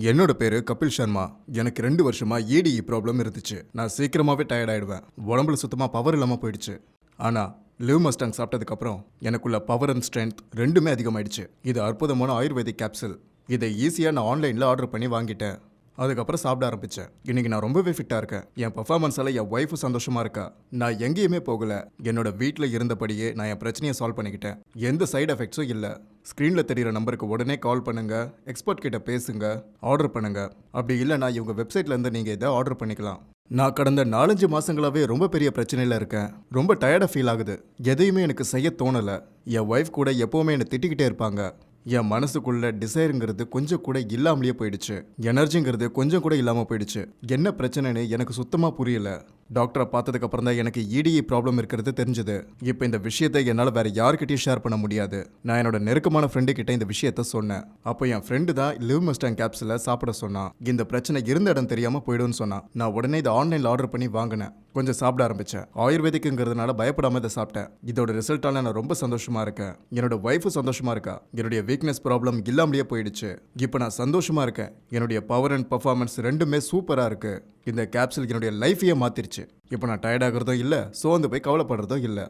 என்னோட பேரு கபில் சர்மா. எனக்கு ரெண்டு வருஷமா ஏடிஇ ப்ராப்ளம் இருந்துச்சு. நான் சீக்கிரமாவே டயர்ட் ஆயிடுவேன். உடம்புல சுத்தமா பவர் இல்லாம போயிடுச்சு. ஆனா லிவ் மஸ்டாங் சாப்பிட்டதுக்கு அப்புறம் எனக்குள்ள பவர் அண்ட் ஸ்ட்ரென்த் ரெண்டுமே அதிகமாயிடுச்சு. இது அற்புதமான ஆயுர்வேதிக் கேப்சூல் இதை ஈஸியாக நான் ஆன்லைனில் ஆர்டர் பண்ணி வாங்கிட்டேன். அதுக்கப்புறம் சாப்பிட ஆரம்பித்தேன் இன்னைக்கு நான் ரொம்பவே ஃபிட்டாக இருக்கேன். என் பர்ஃபார்மன்ஸால் என் ஒய்ஃபு சந்தோஷமாக இருக்கா? நான் எங்கேயுமே போகல. என்னோட வீட்டில் இருந்தபடியே நான் என் பிரச்சனையை சால்வ் பண்ணிக்கிட்டேன். எந்த சைடு எஃபெக்ட்ஸும் இல்லை. ஸ்க்ரீனில் தெரிகிற நம்பருக்கு உடனே கால் பண்ணுங்க. எக்ஸ்பர்ட் கிட்ட பேசுங்க. ஆர்டர் பண்ணுங்க. அப்படி இல்லைனா இவங்க வெப்சைட்லேருந்து நீங்கள் இதை ஆர்டர் பண்ணிக்கலாம். நான் கடந்த நாலஞ்சு மாதங்களாகவே ரொம்ப பெரிய பிரச்சனையில் இருக்கேன். ரொம்ப டயர்டாக ஃபீல் ஆகுது. எதையுமே எனக்கு செய்ய தோணலை. என் ஒய்ஃப் கூட எப்போவுமே என்னை திட்டிக்கிட்டே இருப்பாங்க. என் மனசுக்குள்ள டிசைருங்கிறது கொஞ்சம் கூட இல்லாமலேயே போயிடுச்சு. எனர்ஜிங்கிறது கொஞ்சம் கூட இல்லாமல் போயிடுச்சு. என்ன பிரச்சனைன்னு எனக்கு சுத்தமாக புரியல. டாக்டரை பார்த்ததுக்கு அப்புறம் தான் எனக்கு இடிஇ ப்ராப்ளம் இருக்கிறது தெரிஞ்சது. இப்போ இந்த விஷயத்தை என்னால் வேற யார்கிட்டயும் ஷேர் பண்ண முடியாது. நான் என்னோட நெருக்கமான ஃப்ரெண்டு கிட்ட இந்த விஷயத்த சொன்னேன். அப்போ என் ஃப்ரெண்டு தான் லிவ் மஸ்டாங் கேப்ஸில் சாப்பிட சொன்னான். இந்த பிரச்சனை இருந்த இடம் தெரியாமல் போயிடும்னு சொன்னான். நான் உடனே இதை ஆன்லைனில் ஆர்டர் பண்ணி வாங்கினேன். கொஞ்சம் சாப்பிட ஆரம்பிச்சேன். ஆயுர்வேதிக்குங்கிறதுனால பயப்படாமல் இதை சாப்பிட்டேன். இதோட ரிசல்ட்டால நான் ரொம்ப சந்தோஷமாக இருக்கேன். என்னோட ஒய்ஃபு சந்தோஷமாக இருக்கா? என்னுடைய வீக்னஸ் ப்ராப்ளம் இல்லாமலேயே போயிடுச்சு. இப்போ நான் சந்தோஷமாக இருக்கேன். என்னுடைய பவர் அண்ட் பர்ஃபார்மன்ஸ் ரெண்டுமே சூப்பராக இருக்குது இந்த கேப்சூல் என்னுடைய லைஃபையே மாற்றிருச்சு இப்போ நான் டயர்ட் இல்லை சோர்ந்து போய் கவலைப்படுறதும் இல்லை.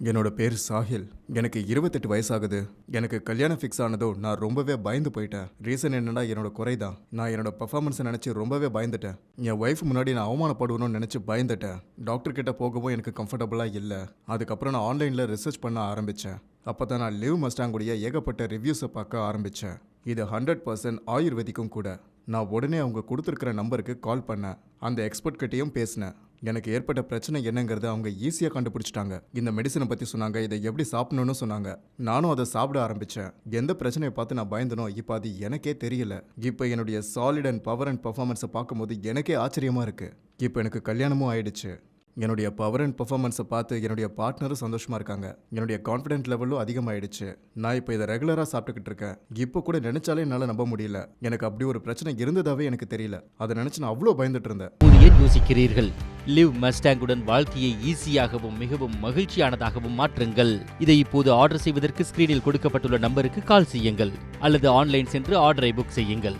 என்னோட பேர் சாஹில் எனக்கு இருபத்தெட்டு வயசாகுது. எனக்கு கல்யாணம் ஃபிக்ஸ் ஆனதோ நான் ரொம்பவே பயந்து போயிட்டேன். ரீசன் என்னன்னா என்னோட குறை தான் நான் என்னோட பர்ஃபார்மன்ஸை நினச்சி ரொம்பவே பயந்துட்டேன். என் ஒய்ஃப் முன்னாடி நான் அவமானப்படுவணும்னு நினச்சி பயந்துட்டேன். டாக்டர் கிட்ட போகவும் எனக்கு கம்ஃபர்டபுளாக இல்லை. அதுக்கப்புறம் நான் ஆன்லைனில் ரிசர்ச் பண்ண ஆரம்பித்தேன் அப்போ தான் நான் லிவ் மஸ்டாங்குடைய ஏகப்பட்ட ரிவ்யூஸை பார்க்க ஆரம்பித்தேன் இது ஹண்ட்ரட் பர்சன்ட் ஆயுர்வேதிக்கும் கூட. நான் உடனே அவங்க கொடுத்துருக்கிற நம்பருக்கு கால் பண்ணேன். அந்த எக்ஸ்பர்ட் கிட்டேயும் பேசினேன். எனக்கு ஏற்பட்ட பிரச்சனை என்னங்கிறத அவங்க ஈஸியாக கண்டுபிடிச்சிட்டாங்க. இந்த மெடிசனை பற்றி சொன்னாங்க இதை எப்படி சாப்பிடணும்னு சொன்னாங்க. நானும் அதை சாப்பிட ஆரம்பித்தேன் எந்த பிரச்சனையை பார்த்து நான் பயந்தனோ இப்போ அது எனக்கே தெரியல. இப்போ என்னுடைய சாலிட் அண்ட் பவர் அண்ட் பர்ஃபார்மன்ஸை பார்க்கும்போது எனக்கே ஆச்சரியமாக இருக்குது இப்போ எனக்கு கல்யாணமும் ஆயிடுச்சு. என்னுடைய பவர் அண்ட் பர்ஃபார்மன்ஸை பார்த்து என்னுடைய பார்ட்னரும் சந்தோஷமாக இருக்காங்க. என்னுடைய கான்ஃபிடென்ட் லெவலும் அதிகமாகிடுச்சு நான் இப்போ இதை ரெகுலராக சாப்பிட்டுக்கிட்டு இருக்கேன். இப்போ கூட நினச்சாலே என்னால் நம்ப முடியல. எனக்கு அப்படி ஒரு பிரச்சனை இருந்ததாவே எனக்கு தெரியல. அதை நினச்சி நான் அவ்வளோ பயந்துட்டு இருந்தேன். ஏன் யோசிக்கிறீர்கள். லிவ் மஸ்டாங்குடன் வாழ்க்கையை ஈஸியாகவும் மிகவும் மகிழ்ச்சியானதாகவும் மாற்றுங்கள். இதை இப்போது ஆர்டர் செய்வதற்கு ஸ்கிரீனில் கொடுக்கப்பட்டுள்ள நம்பருக்கு கால் செய்யுங்கள். அல்லது ஆன்லைன் சென்று ஆர்டரை புக் செய்யுங்கள்.